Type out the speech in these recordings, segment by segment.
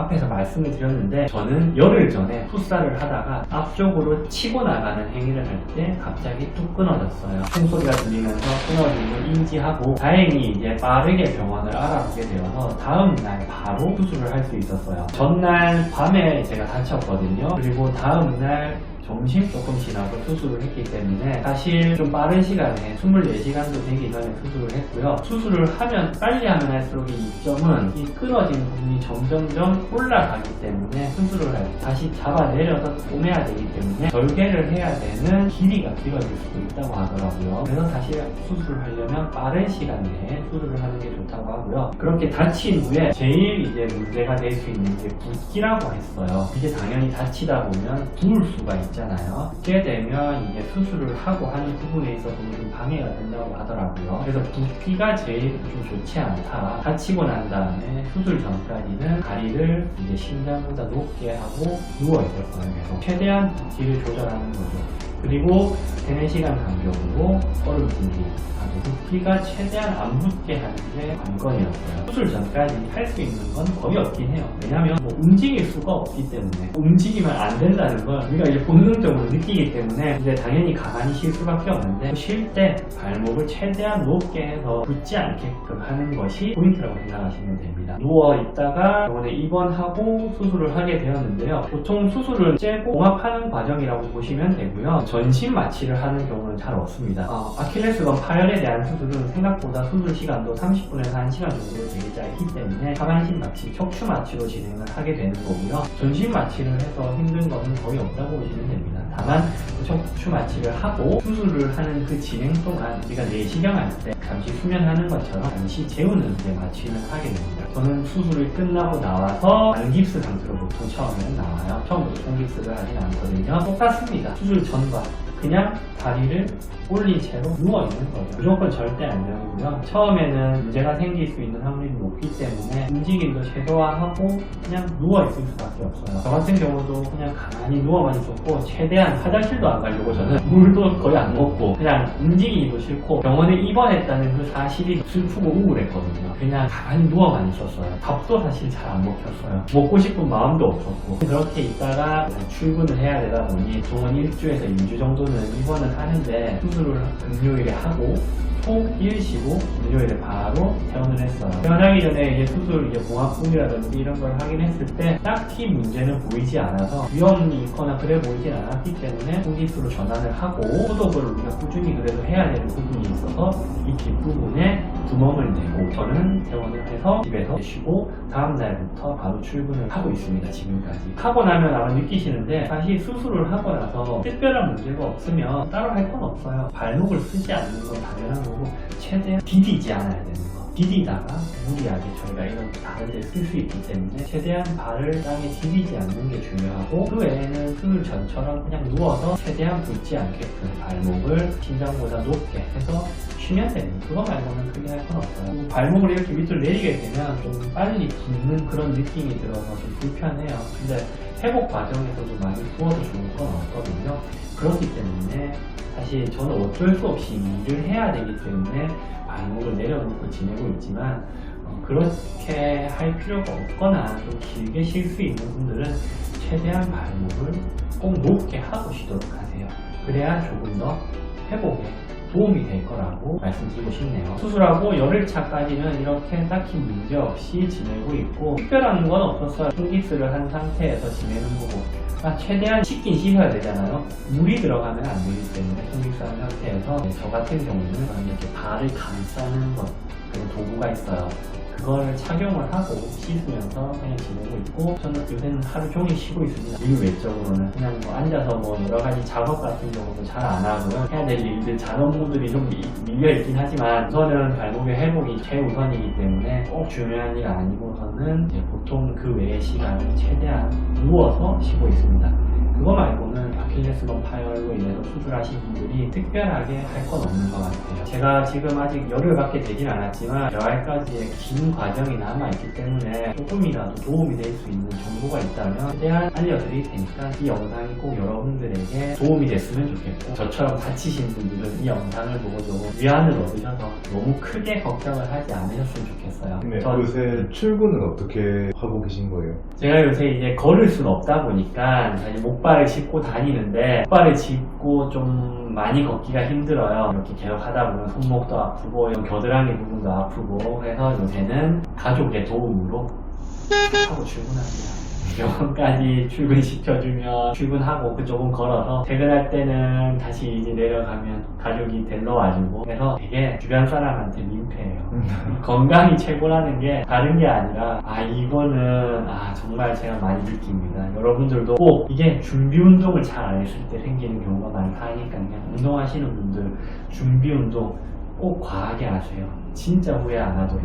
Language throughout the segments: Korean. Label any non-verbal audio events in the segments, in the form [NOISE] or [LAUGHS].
앞에서 말씀을 드렸는데 저는 열흘 전에 풋살을 하다가 앞쪽으로 치고 나가는 행위를 할 때 갑자기 뚝 끊어졌어요. 총소리가 들리면서 끊어진 걸 인지하고 다행히 이제 빠르게 병원을 알아보게 되어서 다음 날 바로 수술을 할 수 있었어요. 전날 밤에 제가 다쳤거든요. 그리고 다음 날 점심 조금 지나고 수술을 했기 때문에 사실 좀 빠른 시간에 24시간도 되기 전에 수술을 했고요. 수술을 하면 빨리 하면 할수록 이 이점은 이 끊어진 부분이 점점점 올라가기 때문에 수술을 할 때 다시 잡아내려서 꼬매야 되기 때문에 절개를 해야 되는 길이가 길어질 수도 있다고 하더라고요. 그래서 사실 수술을 하려면 빠른 시간 내에 수술을 하는 게 좋다고 하고요. 그렇게 다친 후에 제일 이제 문제가 될 수 있는 게 붓기라고 했어요. 이게 당연히 다치다 보면 부을 수가 있 잖아요. 그게 되면 이제 수술을 하고 하는 부분에 있어서 좀 방해가 된다고 하더라고요. 그래서 붓기가 제일 좀 좋지 않다. 다치고 난 다음에 수술 전까지는 다리를 이제 심장보다 높게 하고 누워 있을 거예요. 최대한 붓기를 조절하는 거죠. 그리고 3, 4시간 간격으로 얼음 분기 하고 붓기가 최대한 안 붙게 하는 게 관건이었어요. 수술 전까지 할 수 있는 건 거의 없긴 해요. 왜냐하면 뭐 움직일 수가 없기 때문에 움직이면 안 된다는 걸 우리가 이제 본능적으로 느끼기 때문에 이제 당연히 가만히 쉴 수밖에 없는데 쉴 때 발목을 최대한 높게 해서 붙지 않게끔 하는 것이 포인트라고 생각하시면 됩니다. 누워 있다가 병원에 입원하고 수술을 하게 되었는데요. 보통 수술은 째고 봉합하는 과정이라고 보시면 되고요. 전신 마취를 하는 경우는 잘 없습니다. 어, 아킬레스건 파열에 대한 수술은 생각보다 수술 시간도 30분에서 1시간 정도 되게 짧기 때문에 하반신 마취, 척추 마취로 진행을 하게 되는 거고요. 전신 마취를 해서 힘든 것은 거의 없다고 보시면 됩니다. 다만 그 척추 마취를 하고 수술을 하는 그 진행 동안 우리가 내시경할 때 잠시 수면하는 것처럼 잠시 재우는 데 마취를 하게 됩니다. 저는 수술을 끝나고 나와서 안깁스 상태로 보통 처음에는 나와요. 처음부터 통깁스를 하진 않거든요. 똑같습니다. 수술 전과 그냥 다리를 올린 채로 누워 있는 거죠. 무조건 절대 안정이고요. 처음에는 문제가 생길 수 있는 확률이 높기 때문에 움직임도 최소화하고 그냥 누워 있을 수밖에 없어요. 저 같은 경우도 그냥 가만히 누워만 있었고 최대한 화장실도 안 가려고 저는 [LAUGHS] 물도 거의 안 먹고 그냥 움직이기도 싫고 병원에 입원했다는 그 사실이 슬프고 우울했거든요. 그냥 가만히 누워만 있었어요. 밥도 사실 잘 안 먹혔어요. 먹고 싶은 마음도 없었고 그렇게 있다가 출근을 해야 되다 보니 동원 1주에서 2주 정도는 입원을 하는데 수술을 금요일에 하고 톡 일시고 금요일에 바로 퇴원을 했어요. 퇴원하기 전에 이제 수술 이제 봉합술이라든지 이런 걸 하긴 했을 때 딱히 문제는 보이지 않아서 위험이 있거나 그래 보이진 않았기 때문에 통기수로 전환을 하고 소독을 우리가 꾸준히 그래도 해야 되는 부분이 있어서 이 뒷부분에 구멍을 내고 저는 퇴원을 해서 집에서 쉬고 다음 날부터 바로 출근을 하고 있습니다. 지금까지 하고 나면 아마 느끼시는데 사실 수술을 하고 나서 특별한 문제가 없으면 따로 할 건 없어요. 발목을 쓰지 않는 건 당연한 거고 최대한 디디지 않아야 되는 거. 디디다가 무리하게 저희가 이런 다른 데 쓸 수 있기 때문에 최대한 발을 땅에 디디지 않는 게 중요하고 그 외에는 수술 전처럼 그냥 누워서 최대한 붙지 않게끔 발목을 심장보다 높게 해서 쉬면 됩니다. 그거 말고는 크게 할 건 없어요. 발목을 이렇게 밑으로 내리게 되면 좀 빨리 붓는 그런 느낌이 들어서 좀 불편해요. 근데 회복 과정에서도 많이 부어도 좋은 건 없거든요. 그렇기 때문에 사실 저는 어쩔 수 없이 일을 해야 되기 때문에 발목을 내려놓고 지내고 있지만 어, 그렇게 할 필요가 없거나 좀 길게 쉴 수 있는 분들은 최대한 발목을 꼭 높게 하고 쉬도록 하세요. 그래야 조금 더 회복에 도움이 될 거라고 말씀드리고 싶네요. 수술하고 열흘차까지는 이렇게 딱히 문제 없이 지내고 있고 특별한 건 없었어요. 통깁스를 한 상태에서 지내는 거고 아, 최대한 씻긴 씻어야 되잖아요. 물이 들어가면 안 되기 때문에 통깁스 한 상태에서 네, 저 같은 경우는 이렇게 발을 감싸는 것 그런 도구가 있어요. 그걸 착용을 하고 씻으면서 그냥 지내고 있고 저는 요새는 하루 종일 쉬고 있습니다. 일 외적으로는 그냥 뭐 앉아서 뭐 여러 가지 작업 같은 경우도 잘 안 하고요. 해야 될 일들 잔업무들이 좀 미- 밀려 있긴 하지만 우선은 발목의 회복이 최우선이기 때문에 꼭 중요한 일 아니고서는 이제 보통 그 외의 시간은 최대한 누워서 쉬고 있습니다. 그거 말고는 아킬레스건 파열로 인해서 수술하신 분들이 특별하게 할 건 없는 것 같아요. 제가 지금 아직 열흘밖에 되진 않았지만 재활까지의 긴 과정이 남아있기 때문에 조금이라도 도움이 될 수 있는 정보가 있다면 최대한 알려드릴 테니까 이 영상이 꼭 여러분 들에게 도움이 됐으면 좋겠고 저처럼 다치신 분들은 이 영상을 보고 좀 위안을 얻으셔서 너무 크게 걱정을 하지 않으셨으면 좋겠어요. 네, 저- 요새 출근은 어떻게 하고 계신 거예요? 제가 요새 이제 걸을 수는 없다 보니까 사실 목발을 짚고 다니는데 목발을 짚고 좀 많이 걷기가 힘들어요. 이렇게 계속 하다 보면 손목도 아프고 겨드랑이 부분도 아프고 그래서 요새는 가족의 도움으로 하고 출근합니다. 병원까지 [LAUGHS] 출근시켜주면 출근하고 그쪽은 걸어서 퇴근할 때는 다시 이제 내려가면 가족이 데려 와주고 그래서 되게 주변 사람한테 민폐예요. [LAUGHS] 건강이 최고라는 게 다른 게 아니라 아 이거는 아 정말 제가 많이 느낍니다. 여러분들도 꼭 이게 준비 운동을 잘 안 했을 때 생기는 경우가 많다니까요. 운동하시는 분들 준비 운동 꼭 과하게 하세요. 진짜 후회 안 하도록.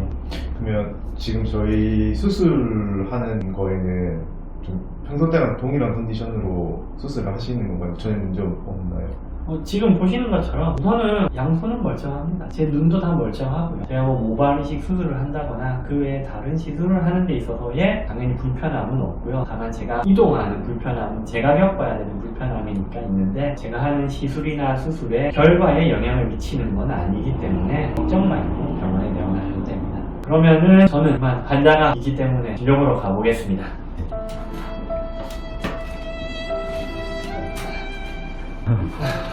그러면 지금 저희 수술하는 거에는 좀 평소 때랑 동일한 컨디션으로 수술을 하시는 건가요? 전혀 문제 없나요? 어, 지금 보시는 것처럼 우선은 양손은 멀쩡합니다. 제 눈도 다 멀쩡하고요. 제가 뭐 모발 이식 수술을 한다거나 그 외에 다른 시술을 하는 데 있어서의 당연히 불편함은 없고요. 다만 제가 이동하는 불편함은 제가 겪어야 되는 불편함이니까 있는데 제가 하는 시술이나 수술에 결과에 영향을 미치는 건 아니기 때문에 걱정 말고 병원에 내원하셔도 됩니다. 그러면은 저는 이만 환자가 있기 때문에 진료보러 가보겠습니다. 嗯 [LAUGHS]